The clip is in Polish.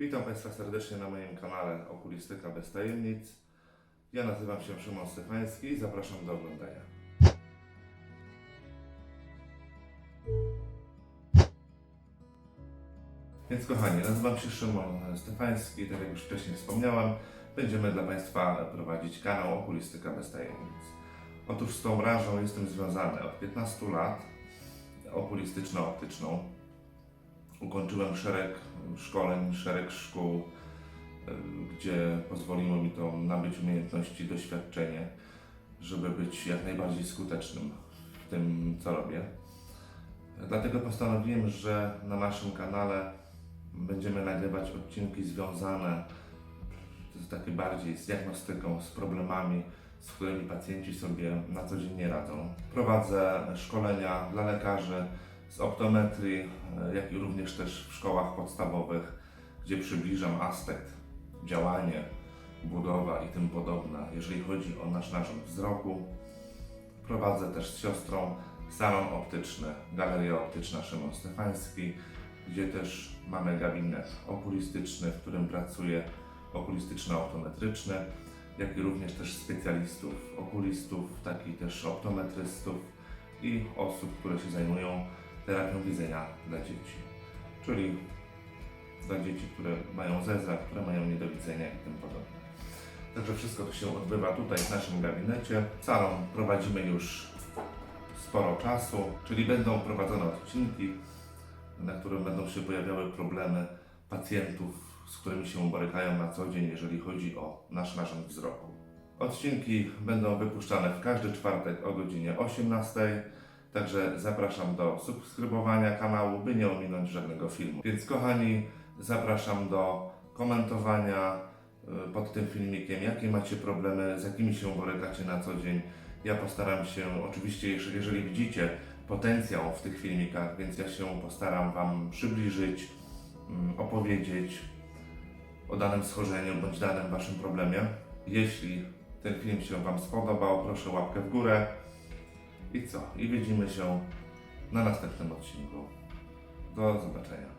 Witam Państwa serdecznie na moim kanale Okulistyka bez tajemnic. Ja nazywam się Szymon Stefański i zapraszam do oglądania. Więc kochani, nazywam się Szymon Stefański, tak jak już wcześniej wspomniałem, będziemy dla Państwa prowadzić kanał Okulistyka bez tajemnic. Otóż z tą branżą jestem związany od 15 lat, okulistyczno-optyczną. Ukończyłem szereg szkoleń, szereg szkół, gdzie pozwoliło mi to nabyć umiejętności, doświadczenie, żeby być jak najbardziej skutecznym w tym, co robię. Dlatego postanowiłem, że na naszym kanale będziemy nagrywać odcinki związane z takie bardziej z diagnostyką, z problemami, z którymi pacjenci sobie na co dzień nie radzą. Prowadzę szkolenia dla lekarzy z optometrii, e, jak i również też w szkołach podstawowych, gdzie przybliżam aspekt, działanie, budowa i tym podobne, jeżeli chodzi o nasz narząd wzroku. Prowadzę też z siostrą salon optyczny, Galeria Optyczna Szymon Stefański, gdzie też mamy gabinet okulistyczny, w którym pracuje okulistyczno-optometryczny, jak i również też specjalistów, okulistów, tak i też optometrystów i osób, które się zajmują terapią widzenia dla dzieci. Czyli dla dzieci, które mają zeza, które mają niedowidzenia i tym podobne. Także wszystko to się odbywa tutaj w naszym gabinecie. Salon prowadzimy już sporo czasu, czyli będą prowadzone odcinki, na których będą się pojawiały problemy pacjentów, z którymi się borykają na co dzień, jeżeli chodzi o nasz narząd wzroku. Odcinki będą wypuszczane w każdy czwartek o godzinie 18. Także zapraszam do subskrybowania kanału, by nie ominąć żadnego filmu. Więc kochani, zapraszam do komentowania y, pod tym filmikiem, jakie macie problemy, z jakimi się borykacie na co dzień. Ja postaram się, oczywiście, jeżeli, widzicie potencjał w tych filmikach, więc ja się postaram Wam przybliżyć, mm, opowiedzieć o danym schorzeniu bądź danym Waszym problemie. Jeśli ten film się Wam spodobał, proszę łapkę w górę. I co? I widzimy się na następnym odcinku. Do zobaczenia.